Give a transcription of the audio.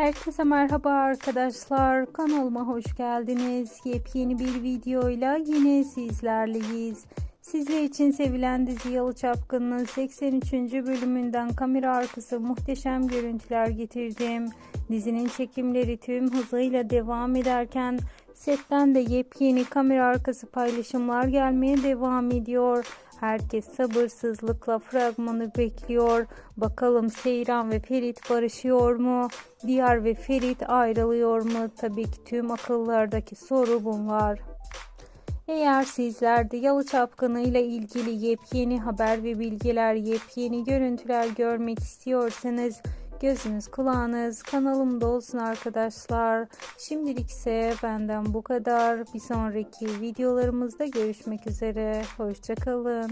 Herkese merhaba arkadaşlar. Kanalıma hoş geldiniz. Yepyeni bir videoyla yine sizlerleyiz. Sizler için sevilen dizi Yalı Çapkın'ın 83. bölümünden kamera arkası muhteşem görüntüler getirdim. Dizinin çekimleri tüm hızıyla devam ederken setten de yepyeni kamera arkası paylaşımlar gelmeye devam ediyor. Herkes sabırsızlıkla fragmanı bekliyor. Bakalım Seyran ve Ferit barışıyor mu? Diyar ve Ferit ayrılıyor mu? Tabii ki tüm akıllardaki soru bunlar. Eğer sizler de Yalı Çapkını ile ilgili yepyeni haber ve bilgiler, yepyeni görüntüler görmek istiyorsanız gözünüz kulağınız kanalımda olsun arkadaşlar. Şimdilik ise benden bu kadar. Bir sonraki videolarımızda görüşmek üzere. Hoşçakalın.